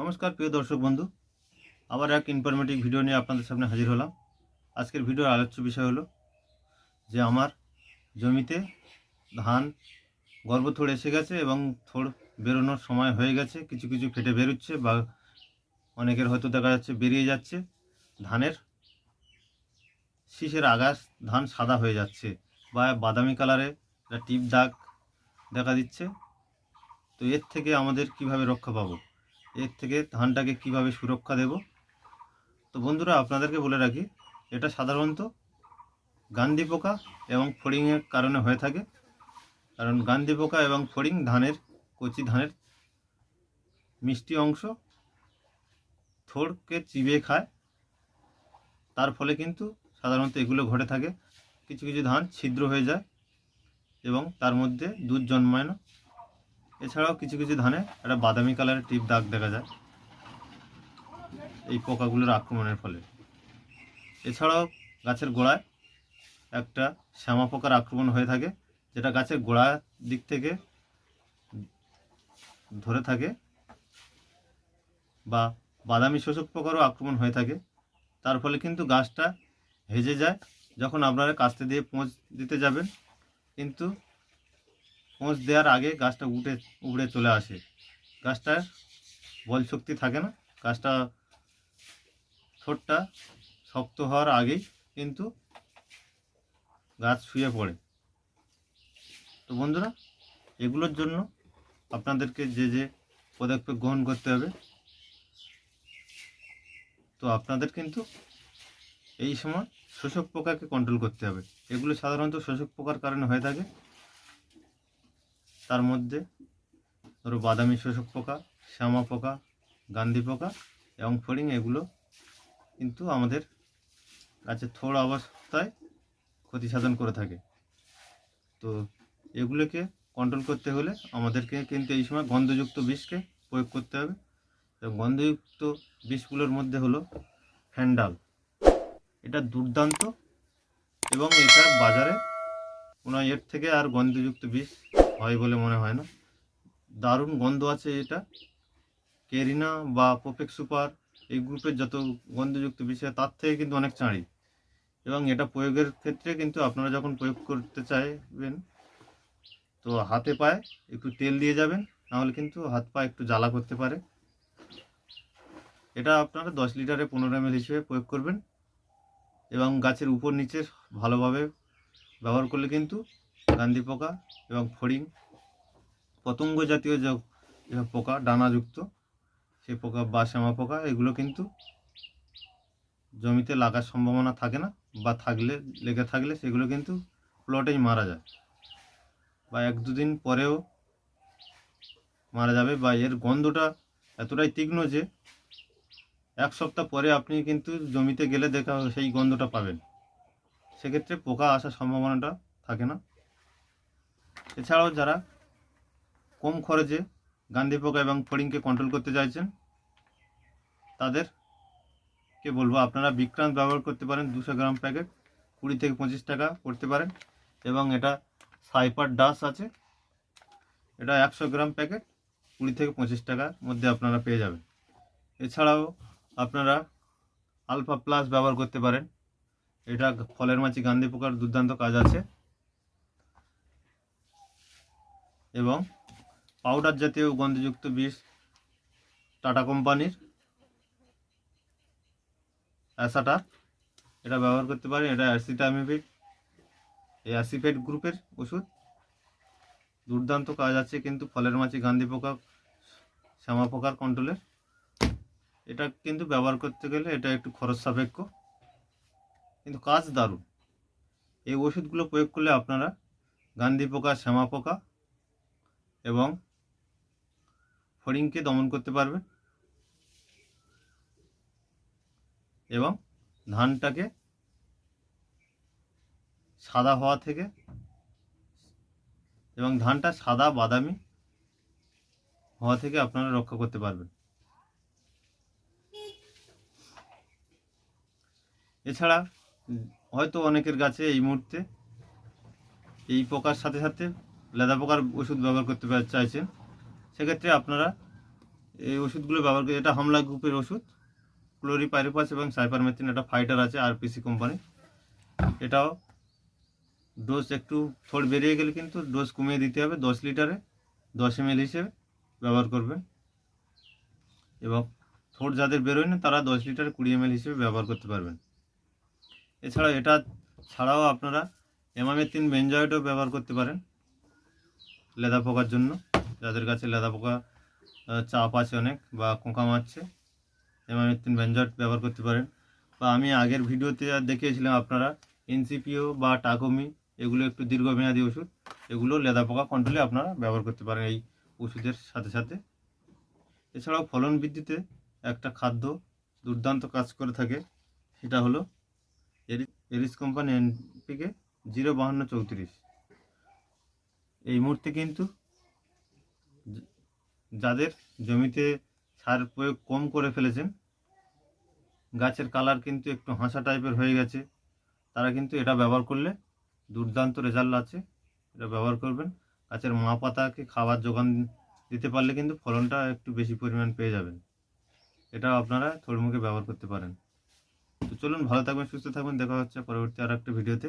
নমস্কার, প্রিয় দর্শক বন্ধু। আবার এক ইনফরমেটিভ ভিডিও নিয়ে আপনাদের সামনে হাজির হলাম। আজকের ভিডিওর আলোচ্য বিষয় হলো যে আমার জমিতে ধান গর্ভথোড় এসে গেছে এবং থোড় বেরোনোর সময় হয়ে গেছে। কিছু কিছু ফেটে বেরোচ্ছে বা অনেকের হয়তো দেখা যাচ্ছে বেরিয়ে যাচ্ছে। ধানের শীষের আগাছ ধান সাদা হয়ে যাচ্ছে বা বাদামি কালারে টিপ দাগ দেখা দিচ্ছে। তো এর থেকে আমাদের কীভাবে রক্ষা পাবো? এর থেকে ধানটাকে কীভাবে সুরক্ষা দেব? তো বন্ধুরা, আপনাদেরকে বলে রাখি, এটা সাধারণত গান্ধি পোকা এবং ফড়িংয়ের কারণে হয়ে থাকে। কারণ গান্ধি পোকা এবং ফড়িং ধানের, কচি ধানের মিষ্টি অংশ থোড়কে চিবিয়ে খায়। তার ফলে কিন্তু সাধারণত এগুলো ঘটে থাকে। কিছু কিছু ধান ছিদ্র হয়ে যায় এবং তার মধ্যে দুধ জন্মায় না। এছাড়াও কিছু কিছু ধানে একটা বাদামি কালারের টিপ দাগ দেখা যায়। এই পোকাগুলোর আক্রমণের ফলে। এছাড়াও গাছের গোড়ায় একটা শ্যামা পোকার আক্রমণ হয়ে থাকে, যেটা গাছের গোড়ার দিক থেকে ধরে থাকে বা বাদামি শোষক পোকারও আক্রমণ হয়ে থাকে। তার ফলে কিন্তু গাছটা হেজে যায়, যখন আপনারা কাস্তে দিয়ে পোঁচ দিতে যাবেন। কিন্তু পোঁচ দেওয়ার আগে গাছটা উঠে উড়ে চলে আসে। গাছটার বল শক্তি থাকে না, গাছটা ঠোঁটটা শক্ত হওয়ার আগেই কিন্তু গাছ শুয়ে পড়ে। তো বন্ধুরা, এগুলোর জন্য আপনাদেরকে যে যে পদক্ষেপ গ্রহণ করতে হবে, তো আপনাদের কিন্তু এই সময় শোষক পোকাকে কন্ট্রোল করতে হবে। এগুলো সাধারণত শোষক পোকার কারণে হয়ে থাকে। তার মধ্যে ধরো বাদামি শোষক পোকা, শ্যামা পোকা, গান্ধী পোকা এবং ফড়িং এগুলো কিন্তু আমাদের গাছের থোড় অবস্থায় ক্ষতি সাধন করে থাকে। তো এগুলোকে কন্ট্রোল করতে হলে আমাদেরকে কিন্তু এই সময় গন্ধযুক্ত বিষকে প্রয়োগ করতে হবে এবং গন্ধযুক্ত বিষগুলোর মধ্যে হলো ফ্যান্ডাল এটা দুর্দান্ত এবং এটা বাজারে কোনো এর থেকে আর গন্ধযুক্ত বিষ হয় বলে মনে হয় না। দারুণ গন্ধ আছে এটা। কেরিনা বা পোপেক সুপার এই গ্রুপের যত গন্ধযুক্ত বিষয়, তার থেকে কিন্তু অনেক চাঁড়ি। এবং এটা প্রয়োগের ক্ষেত্রে কিন্তু আপনারা যখন প্রয়োগ করতে চাইবেন, তো হাতে পায়ে একটু তেল দিয়ে যাবেন, নাহলে কিন্তু হাত পা একটু জ্বালা করতে পারে। এটা আপনারা দশ লিটারে পনেরো এম হিসেবে প্রয়োগ করবেন। এবং গাছের উপর নিচে ভালোভাবে ব্যবহার করলে কিন্তু গান্ধী পোকা এবং ফড়িং, পতঙ্গ জাতীয় যে পোকা, ডানাযুক্ত সেই পোকা বা শ্যামা পোকা, এগুলো কিন্তু জমিতে লাগার সম্ভাবনা থাকে না বা থাকলে, লেগে থাকলে সেগুলো কিন্তু প্লটেই মারা যায় বা এক দুদিন পরেও মারা যাবে বা এর গন্ধটা এতটাই তীক্ষ্ণ যে এক সপ্তাহ পরে আপনি কিন্তু জমিতে গেলে দেখা, সেই গন্ধটা পাবেন। সেক্ষেত্রে পোকা আসার সম্ভাবনাটা থাকে না। এছাড়াও যারা কম খরচে গান্ধী পোকা এবং ফড়িংকে কন্ট্রোল করতে চাইছেন, তাদেরকে বলব আপনারা বিক্রান্ত ব্যবহার করতে পারেন দুশো গ্রাম প্যাকেট, কুড়ি থেকে পঁচিশ টাকা পড়তে পারেন এবং এটা সাইপার ডাস আছে, এটা একশো গ্রাম প্যাকেট, কুড়ি থেকে পঁচিশ টাকার মধ্যে আপনারা পেয়ে যাবেন। এছাড়াও আপনারা আলফা প্লাস ব্যবহার করতে পারেন, এটা ফলের মাছি গান্ধী পোকার দুর্দান্ত কাজ আছে। এবং পাউডার জাতীয় গন্ধযুক্ত বিষ টাটা কোম্পানির অ্যাসাটা এটা ব্যবহার করতে পারেন। এটা অ্যাসিটামিপিড এই অ্যাসিফেট গ্রুপের ওষুধ। দুর্দান্ত কাজ আছে কিন্তু ফলের মাছি গান্ধী পোকা, শ্যামা পোকার কন্ট্রোলের এটা কিন্তু ব্যবহার করতে গেলে এটা একটু খরচ সাপেক্ষ, কিন্তু কাজ দারুণ। এই ওষুধগুলো প্রয়োগ করলে আপনারা গান্ধী পোকা, শ্যামা পোকা এবং ফড়িংকে দমন করতে পারবেন এবং ধানটাকে সাদা হওয়া থেকে এবং ধানটা সাদা বাদামি হওয়া থেকে আপনারা রক্ষা করতে পারবেন। এছাড়া, হয়তো অনেকের গাছে এই মুহূর্তে এই পোকার সাথে সাথে লেদা পোকার ওষুধ ব্যবহার করতে চাইছেন সেক্ষেত্রে আপনারা এই ওষুধগুলো ব্যবহার করে এটা হামলা গ্রুপের ওষুধ। ক্লোরিপাইরোপাস এবং সাইপারমেথিন এটা ফাইটার আছে আরপিসি কোম্পানি। এটাও ডোজ একটু থোড় বেরিয়ে গেলে কিন্তু ডোজ কমিয়ে দিতে হবে। দশ লিটারে, দশ এম হিসেবে ব্যবহার করবেন। এবং থোড় যাদের বেরোয় না, তারা দশ লিটারে কুড়ি এম হিসেবে ব্যবহার করতে পারবেন। এছাড়া এটা ছাড়াও আপনারা এমামেথিন বেঞ্জয়েডও ব্যবহার করতে পারেন। লেদা পোকার জন্য। যাদের কাছে লেদা পোকা চাপ আছে অনেক বা কোঁকা মারছে এমামেথিন বেঞ্জয়েড ব্যবহার করতে পারেন। বা আমি আগের ভিডিওতে আর দেখিয়েছিলাম আপনারা, এনসিপিও বা টাকমি, এগুলো একটু দীর্ঘমেয়াদী ওষুধ, এগুলো লেদা পোকা কন্ট্রোলে আপনারা ব্যবহার করতে পারেন এই ওষুধের সাথে সাথে। এছাড়াও ফলন বৃদ্ধিতে একটা খাদ্য দুর্দান্ত কাজ করে থাকে, সেটা হলো এরি- এরিস কোম্পানি এনপিকে জিরো বাহান্ন চৌত্রিশ। এই মুহূর্তে কিন্তু যাদের জমিতে সার প্রয়োগ কম করে ফেলেছেন, গাছের কালার কিন্তু একটু হাসা টাইপের হয়ে গেছে, তারা কিন্তু এটা ব্যবহার করলে দুর্দান্ত রেজাল্ট আছে, এটা ব্যবহার করবেন। গাছের মা পাতাকে খাবার যোগান দিতে পারলে কিন্তু ফলনটা একটু বেশি পরিমাণ পেয়ে যাবেন। এটা আপনারা থোড়মুখে ব্যবহার করতে পারেন। তো চলুন, ভালো থাকবেন, সুস্থ থাকবেন, দেখা হচ্ছে পরবর্তী আর একটা ভিডিওতে।